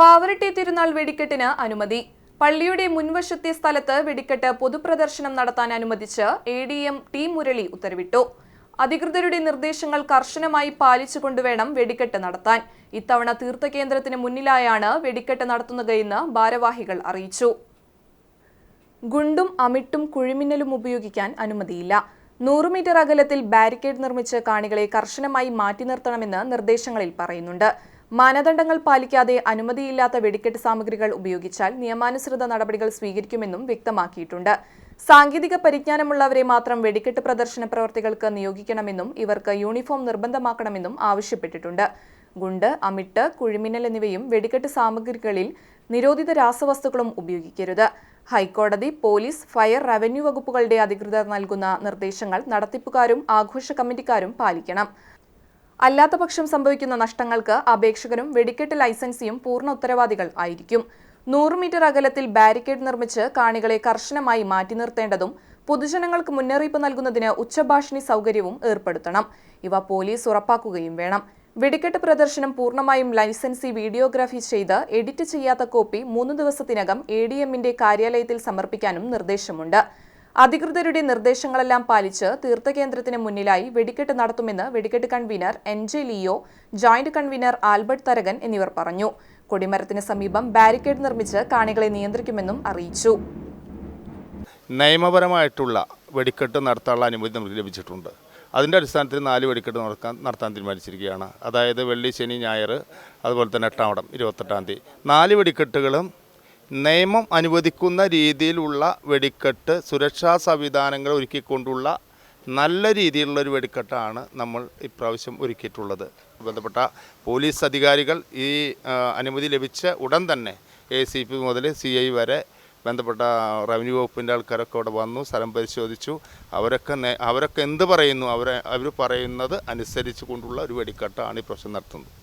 പാവറട്ടി തിരുനാൾ വെടിക്കെട്ടിന് അനുമതി. പള്ളിയുടെ മുൻവശത്തെ സ്ഥലത്ത് വെടിക്കെട്ട് പൊതുപ്രദർശനം നടത്താൻ അനുവദിച്ച് A D M T Murali ഉത്തരവിട്ടു. അധികൃതരുടെ നിർദ്ദേശങ്ങൾ കർശനമായി പാലിച്ചുകൊണ്ടുവേണം വെടിക്കെട്ട് നടത്താൻ. ഇത്തവണ തീർത്ഥകേന്ദ്രത്തിന് മുന്നിലായാണ് വെടിക്കെട്ട് നടത്തുന്നതെന്ന് ഭാരവാഹികൾ അറിയിച്ചു. ഗുണ്ടും അമിട്ടും കുഴിമിന്നലും ഉപയോഗിക്കാൻ അനുമതിയില്ല. നൂറ് മീറ്റർ അകലത്തിൽ ബാരിക്കേഡ് നിർമ്മിച്ച് കാണികളെ കർശനമായി മാറ്റി നിർത്തണമെന്ന് നിർദ്ദേശങ്ങളിൽ പറയുന്നുണ്ട്. മാനദണ്ഡങ്ങൾ പാലിക്കാതെ അനുമതിയില്ലാത്ത വെടിക്കെട്ട് സാമഗ്രികൾ ഉപയോഗിച്ചാൽ നിയമാനുസൃത നടപടികൾ സ്വീകരിക്കുമെന്നും വ്യക്തമാക്കിയിട്ടുണ്ട്. സാങ്കേതിക പരിജ്ഞാനമുള്ളവരെ മാത്രം വെടിക്കെട്ട് പ്രദർശന പ്രവർത്തികൾക്ക് നിയോഗിക്കണമെന്നും ഇവർക്ക് യൂണിഫോം നിർബന്ധമാക്കണമെന്നും ആവശ്യപ്പെട്ടിട്ടുണ്ട്. ഗുണ്ട് അമിട്ട് കുഴിമിന്നൽ എന്നിവയും വെടിക്കെട്ട് സാമഗ്രികളിൽ നിരോധിത രാസവസ്തുക്കളും ഉപയോഗിക്കരുത്. ഹൈക്കോടതി പോലീസ് ഫയർ റവന്യൂ വകുപ്പുകളുടെ അധികൃതർ നൽകുന്ന നിർദ്ദേശങ്ങൾ നടത്തിപ്പുകാരും ആഘോഷ കമ്മിറ്റിക്കാരും പാലിക്കണം. അല്ലാത്തപക്ഷം സംഭവിക്കുന്ന നഷ്ടങ്ങൾക്ക് അപേക്ഷകരും വെടിക്കെട്ട് ലൈസൻസിയും പൂർണ ഉത്തരവാദികൾ ആയിരിക്കും. നൂറ് മീറ്റർ അകലത്തിൽ ബാരിക്കേഡ് നിർമ്മിച്ച് കാണികളെ കർശനമായി മാറ്റി നിർത്തേണ്ടതും പൊതുജനങ്ങൾക്ക് മുന്നറിയിപ്പ് നൽകുന്നതിന് ഉച്ചഭാഷിണി സൗകര്യവും ഏർപ്പെടുത്തണം. ഇവ പോലീസ് ഉറപ്പാക്കുകയും വേണം. വെടിക്കെട്ട് പ്രദർശനം പൂർണമായും ലൈസൻസി വീഡിയോഗ്രാഫി ചെയ്ത് എഡിറ്റ് ചെയ്യാത്ത കോപ്പി മൂന്ന് ദിവസത്തിനകം എ ഡി എമ്മിന്റെ കാര്യാലയത്തിൽ സമർപ്പിക്കാനും നിർദ്ദേശമുണ്ട്. അധികൃതരുടെ നിർദ്ദേശങ്ങളെല്ലാം പാലിച്ച് തീർത്ഥകേന്ദ്രത്തിന് മുന്നിലായി വെടിക്കെട്ട് നടത്തുമെന്ന് വെടിക്കെട്ട് convener N J Leo joint convener Albert Tharakan എന്നിവർ പറഞ്ഞു. കൊടിമരത്തിന് സമീപം ബാരിക്കേഡ് നിർമ്മിച്ച് കാണികളെ നിയന്ത്രിക്കുമെന്നും അറിയിച്ചു. നിയമപരമായിട്ടുള്ള വെടിക്കെട്ട് നടത്താനുള്ള അനുമതി നമുക്ക് ലഭിച്ചിട്ടുണ്ട്. അതിന്റെ അടിസ്ഥാനത്തിൽ നാല് വെടിക്കെട്ട് നടക്കാൻ നടത്താൻ തീരുമാനിച്ചിരിക്കുകയാണ്. അതായത് വെള്ളി ശനി ഞായർ അതുപോലെ തന്നെ എട്ടാം ഇരുപത്തെട്ടാം തീയതി. നാല് വെടിക്കെട്ടുകളും നിയമം അനുവദിക്കുന്ന രീതിയിലുള്ള വെടിക്കെട്ട് സുരക്ഷാ സംവിധാനങ്ങൾ ഒരുക്കിക്കൊണ്ടുള്ള നല്ല രീതിയിലുള്ള ഒരു വെടിക്കെട്ടാണ് നമ്മൾ ഇപ്രാവശ്യം ഒരുക്കിയിട്ടുള്ളത്. ബന്ധപ്പെട്ട പോലീസ് അധികാരികൾ ഈ അനുമതി ലഭിച്ച ഉടൻ തന്നെ എ സി പി മുതൽ സി ഐ വരെ ബന്ധപ്പെട്ട റവന്യൂ വകുപ്പിന്റെ ആൾക്കാരൊക്കെ അവിടെ വന്നു സ്ഥലം പരിശോധിച്ചു. അവരൊക്കെ അവരൊക്കെ എന്ത് പറയുന്നു? അവരെ അവർ പറയുന്നത് അനുസരിച്ച് കൊണ്ടുള്ള ഒരു വെടിക്കെട്ടാണ് ഈ പ്രശ്നം നടത്തുന്നത്.